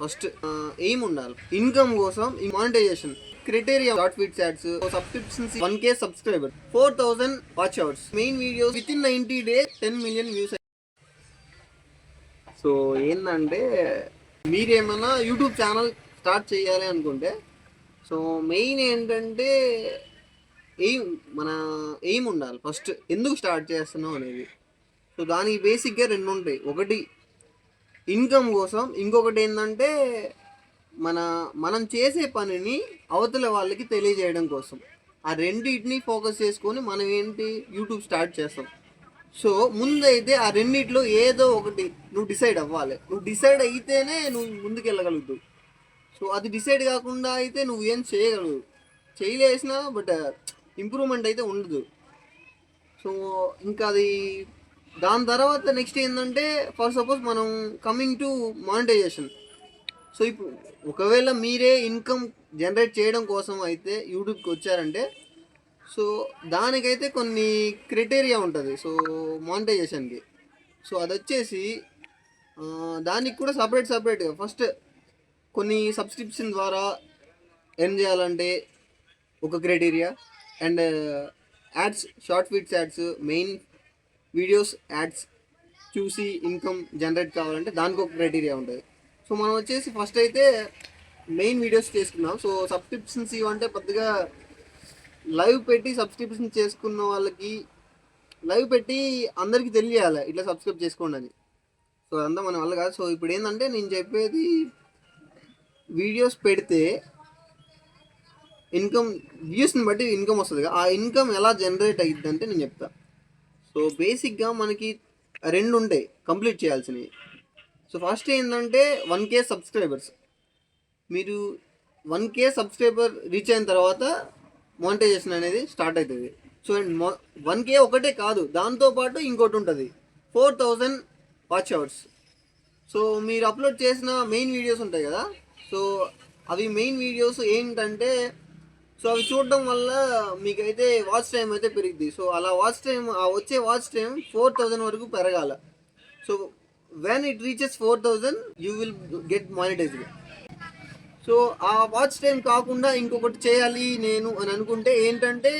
First aim ఉండాలి? Income కోసం ఈ monetisation criteria short feeds ads subscriptions one K subscriber four thousand watch hours main videos within ninety days ten million views so ఏంటంటే మీరేమన్నా YouTube channel start చేయాలి అనుకుంటే so main ఏంటంటే aim మన aim ఉండాలి? ఫస్ట్ ఎందుకు స్టార్ట్ చేస్తున్నాం అనేది. సో దానికి బేసిక్గా రెండు ఉంటాయి ఒకటి ఇన్కమ్ కోసం ఇంకొకటి ఏంటంటే మన మనం చేసే పనిని అవతల వాళ్ళకి తెలియజేయడం కోసం. ఆ రెండింటిని ఫోకస్ చేసుకొని మనం ఏంటి? యూట్యూబ్ స్టార్ట్ చేస్తాం. సో ముందైతే ఆ రెండిట్లో ఏదో ఒకటి నువ్వు డిసైడ్ అవ్వాలి. నువ్వు డిసైడ్ అయితేనే నువ్వు ముందుకు వెళ్ళగలుగుతావు సో అది డిసైడ్ కాకుండా అయితే నువ్వు ఏం చేయగలవు. చేయలేసినా బట్ ఇంప్రూవ్మెంట్ అయితే ఉండదు. సో ఇంకా అది దాని తర్వాత నెక్స్ట్ ఏంటంటే ఫర్ సపోజ్ మనం కమింగ్ టు మానిటైజేషన్ సో ఇప్పుడు ఒకవేళ మీరే ఇన్కమ్ జనరేట్ చేయడం కోసం అయితే యూట్యూబ్కి వచ్చారంటే సో దానికైతే కొన్ని క్రైటీరియా ఉంటుంది. సో మానిటైజేషన్కి సో అది వచ్చేసి దానికి కూడా సపరేట్ సపరేట్గా ఫస్ట్ కొన్ని సబ్స్క్రిప్షన్ ద్వారా ఎర్న్ చేయాలంటే ఒక criteria and ads short fits ads main videos ads చూసి ఇన్కమ్ జనరేట్ కావాలంటే దానికి ఒక క్రైటీరియా ఉంటుంది. సో మనం వచ్చేసి ఫస్ట్ అయితే మెయిన్ వీడియోస్ చేసుకున్నాం సో సబ్స్క్రిప్షన్స్ ఇవంటే పెద్దగా లైవ్ పెట్టి సబ్స్క్రిప్షన్ చేసుకున్న వాళ్ళకి లైవ్ పెట్టి అందరికీ తెలియాలి. ఇట్లా సబ్స్క్రైబ్ చేసుకోండి అని. సో అదంతా మన వల్ల కాదు. సో ఇప్పుడు ఏంటంటే నేను చెప్పేది వీడియోస్ పెడితే ఇన్కమ్ వ్యూస్ని బట్టి ఇన్కమ్ వస్తుంది ఆ ఇన్కమ్ ఎలా జనరేట్ అయ్యిద్ది అంటే నేను చెప్తా. సో బేసిక్గా మనకి రెండు ఉంటాయి కంప్లీట్ చేయాల్సినవి. సో ఫస్ట్ ఏంటంటే వన్ కే సబ్స్క్రైబర్స్. మీరు వన్ కే సబ్స్క్రైబర్ రీచ్ అయిన తర్వాత మానిటైజేషన్ అనేది స్టార్ట్ అవుతుంది సో అండ్ వన్ కే ఒకటే కాదు దాంతోపాటు ఇంకోటి ఉంటుంది four thousand watch hours. So మీరు అప్లోడ్ చేసిన మెయిన్ వీడియోస్ ఉంటాయి కదా. సో అవి మెయిన్ వీడియోస్ ఏంటంటే సో అవి చూడడం వల్ల మీకైతే వాచ్ టైం అయితే పెరిగింది సో అలా వాచ్ టైం ఆ వచ్చే వాచ్ టైం ఫోర్ థౌజండ్ వరకు పెరగాల. So when it reaches four thousand you will get monetised so ఆ వాచ్ టైం కాకుండా ఇంకొకటి చేయాలి నేను అని అనుకుంటే ఏంటంటే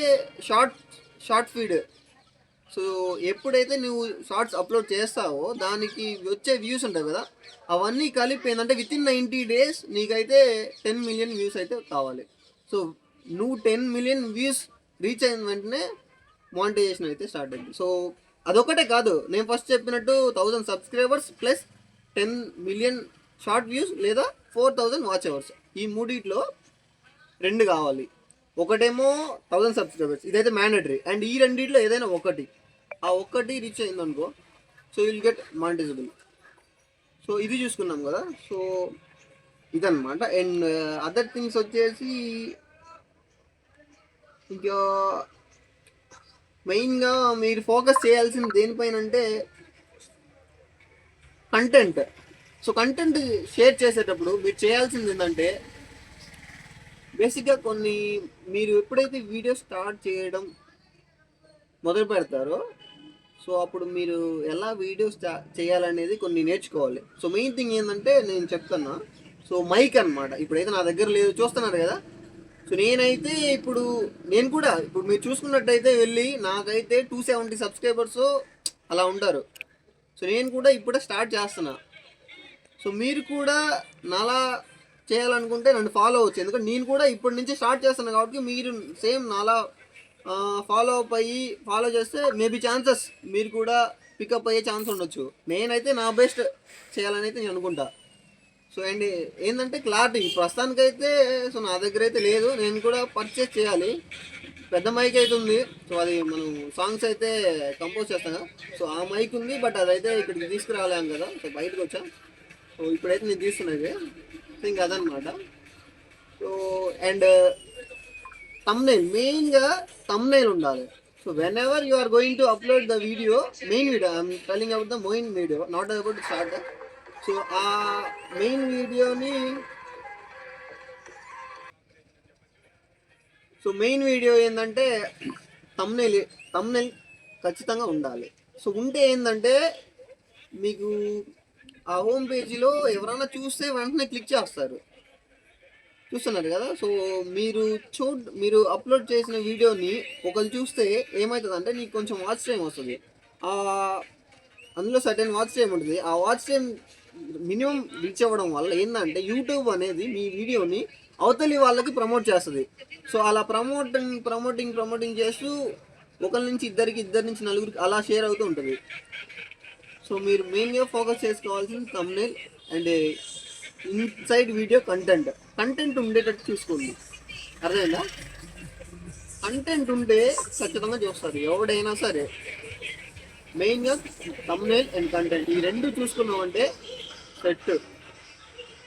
షార్ట్ షార్ట్ ఫీడ్. సో ఎప్పుడైతే నువ్వు షార్ట్స్ అప్లోడ్ చేస్తావో దానికి వచ్చే వ్యూస్ ఉంటాయి కదా అవన్నీ కలిపి ఏంటంటే విత్ ఇన్ నైంటీ డేస్ నీకైతే టెన్ మిలియన్ వ్యూస్ అయితే కావాలి. సో నువ్వు టెన్ మిలియన్ వ్యూస్ రీచ్ అయిన వెంటనే మానిటైజేషన్ అయితే స్టార్ట్ అయింది. సో అదొకటే కాదు నేను ఫస్ట్ చెప్పినట్టు thousand subscribers plus ten million short views లేదా ఫోర్ థౌజండ్ వాచ్ అవర్స్ ఈ మూడిట్లో రెండు కావాలి. ఒకటేమో థౌజండ్ సబ్స్క్రైబర్స్ ఇదైతే మ్యాండేటరీ అండ్ ఈ రెండిట్లో ఏదైనా ఒకటి. ఆ ఒక్కటి రీచ్ అయిందనుకో so will get monetisable so ఇది చూసుకున్నాం కదా. సో ఇదన్నమాట. అండ్ అదర్ థింగ్స్ వచ్చేసి ఇంకా మెయిన్గా మీరు ఫోకస్ చేయాల్సింది దేనిపైన అంటే కంటెంట్ సో కంటెంట్ షేర్ చేసేటప్పుడు మీరు చేయాల్సింది ఏంటంటే బేసిక్గా కొన్ని మీరు ఎప్పుడైతే వీడియో స్టార్ట్ చేయడం మొదలు పెడతారో సో అప్పుడు మీరు ఎలా వీడియో స్టా చేయాలనేది కొన్ని నేర్చుకోవాలి. సో మెయిన్ థింగ్ ఏంటంటే నేను చెప్తున్నా సో మైక్ అన్నమాట. ఇప్పుడైతే నా దగ్గర లేదు చూస్తున్నారు కదా? సో నేనైతే ఇప్పుడు నేను కూడా ఇప్పుడు మీరు చూసుకున్నట్టయితే వెళ్ళి నాకైతే టూ సెవెంటీ సబ్స్క్రైబర్స్ అలా ఉంటారు. సో నేను కూడా ఇప్పుడే స్టార్ట్ చేస్తున్నా. సో మీరు కూడా నాలా చేయాలనుకుంటే నన్ను ఫాలో అవ్వచ్చు. ఎందుకంటే నేను కూడా ఇప్పటి నుంచి స్టార్ట్ చేస్తున్నాను కాబట్టి మీరు సేమ్ నాలా ఫాలో అప్ అయ్యి ఫాలో చేస్తే మేబీ ఛాన్సెస్ మీరు కూడా పికప్ అయ్యే ఛాన్స్ ఉండొచ్చు. నేనైతే నా బెస్ట్ చేయాలని అయితే నేను అనుకుంటా. సో అండ్ ఏంటంటే క్లారిటీ ప్రస్తుతానికైతే సో నా దగ్గర అయితే లేదు నేను కూడా పర్చేస్ చేయాలి. పెద్ద మైక్ అయితే ఉంది సో అది మనం సాంగ్స్ అయితే కంపోజ్ చేస్తాం కదా. సో ఆ మైక్ ఉంది బట్ అదైతే ఇక్కడికి తీసుకురాలేం కదా సో బయటకు వచ్చా. సో ఇప్పుడైతే నేను తీస్తున్నది సో ఇంకా అదనమాట. సో అండ్ తమ్నైల్ మెయిన్గా తమ్నైల్ ఉండాలి. So whenever you are going to upload the video main video I'm telling about the main video not about start so ఆ మెయిన్ వీడియోని సో మెయిన్ వీడియో ఏంటంటే thumbnail thumbnail ఖచ్చితంగా ఉండాలి. So ఉంటే ఏంటంటే మీకు ఆ హోమ్ పేజీలో ఎవరైనా చూస్తే వెంటనే క్లిక్ చేస్తారు. చూస్తున్నారు కదా? సో మీరు చూ మీరు అప్లోడ్ చేసిన వీడియోని ఒకరు చూస్తే ఏమవుతుంది అంటే నీకు కొంచెం వాచ్ టైం వస్తుంది. అందులో సర్టెన్ వాచ్ టైం ఉంటుంది. ఆ వాచ్ టైం మినిమం రీచ్ అవ్వడం వల్ల ఏంటంటే యూట్యూబ్ అనేది మీ వీడియోని అవతలి వాళ్ళకి ప్రమోట్ చేస్తుంది. సో అలా ప్రమోటింగ్ ప్రమోటింగ్ ప్రమోటింగ్ చేస్తూ ఒకరి నుంచి ఇద్దరికి ఇద్దరి నుంచి నలుగురికి అలా షేర్ అవుతూ ఉంటుంది. సో మీరు మెయిన్గా ఫోకస్ చేసుకోవాల్సింది thumbnail and inside video content content ఉండేటట్టు చూసుకోండి. అర్థమైందా? కంటెంట్ ఉంటే ఖచ్చితంగా చూస్తారు. ఎవడైనా సరే. మెయిన్గా తమ్నేల్ అండ్ కంటెంట్ ఈ రెండు చూసుకున్నామంటే సెట్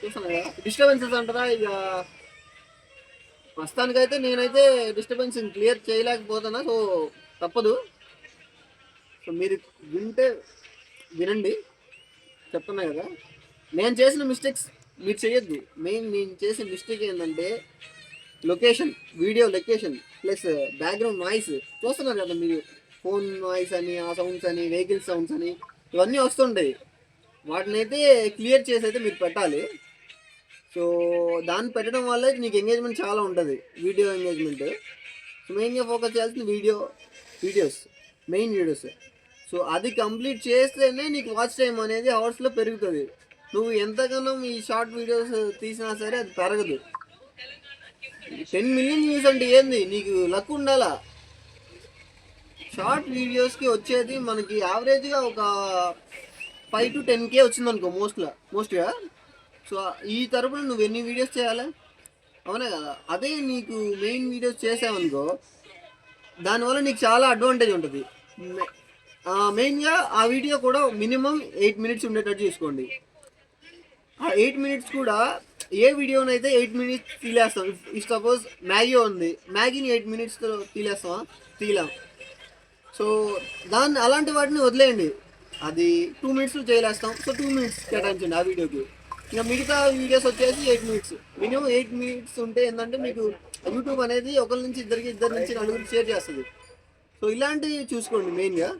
చూస్తున్నా డిస్టర్బెన్సెస్ అంటారా ఇక ప్రస్తుతానికైతే నేనైతే డిస్టర్బెన్స్ క్లియర్ చేయలేకపోతున్నా సో తప్పదు. సో మీరు వింటే వినండి. చెప్తున్నా కదా. నేను చేసిన మిస్టేక్స్ మీరు చేయొద్దు. మెయిన్ నేను చేసిన మిస్టేక్ ఏంటంటే location video location plus background noise చూస్తున్నారు కదా మీరు? ఫోన్ నాయిస్ అని ఆ సౌండ్స్ అని వెహికల్ సౌండ్స్ అని ఇవన్నీ వస్తుంటాయి. వాటిని అయితే క్లియర్ చేసి అయితే మీరు పెట్టాలి. సో దాన్ని పెట్టడం వల్ల నీకు ఎంగేజ్మెంట్ చాలా ఉంటుంది వీడియో ఎంగేజ్మెంట్ సో మెయిన్గా ఫోకస్ చేయాల్సింది video videos main videos so అది కంప్లీట్ చేస్తేనే నీకు వాచ్ టైం అనేది అవర్స్లో పెరుగుతుంది. నువ్వు ఎంతగానో ఈ షార్ట్ వీడియోస్ తీసినా సరే అది పెరగదు. టెన్ మిలియన్ వ్యూస్ అంటే ఏంది? నీకు లక్ ఉండాలా? షార్ట్ వీడియోస్కి వచ్చేది మనకి యావరేజ్గా ఒక ఫైవ్ టు టెన్ కే వచ్చింది అనుకో మోస్ట్గా మోస్ట్గా సో ఈ తరపున నువ్వు ఎన్ని వీడియోస్ చేయాలి? అవునా కదా? అదే నీకు మెయిన్ వీడియోస్ చేసావనుకో దానివల్ల నీకు చాలా అడ్వాంటేజ్ ఉంటుంది. మెయిన్గా ఆ వీడియో కూడా మినిమం ఎయిట్ మినిట్స్ ఉండేటట్టు చూసుకోండి. ఆ ఎయిట్ మినిట్స్ కూడా ఏ వీడియోనైతే ఎయిట్ మినిట్స్ తీలేస్తాం ఇఫ్ సపోజ్ మ్యాగీ ఉంది మ్యాగీని ఎయిట్ మినిట్స్తో తీలేస్తామా తీలాం సో దాన్ని అలాంటి వాటిని వదిలేయండి. అది టూ మినిట్స్లో చేయలేస్తాం. సో టూ మినిట్స్ కేటాయించండి ఆ వీడియోకి. ఇంకా మిగతా వీడియోస్ వచ్చేసి eight minutes minimum eight minutes ఉంటే ఏంటంటే మీకు యూట్యూబ్ అనేది ఒకరి నుంచి ఇద్దరికి ఇద్దరి నుంచి నలుగురికి షేర్ చేస్తుంది. సో ఇలాంటివి చూసుకోండి మెయిన్గా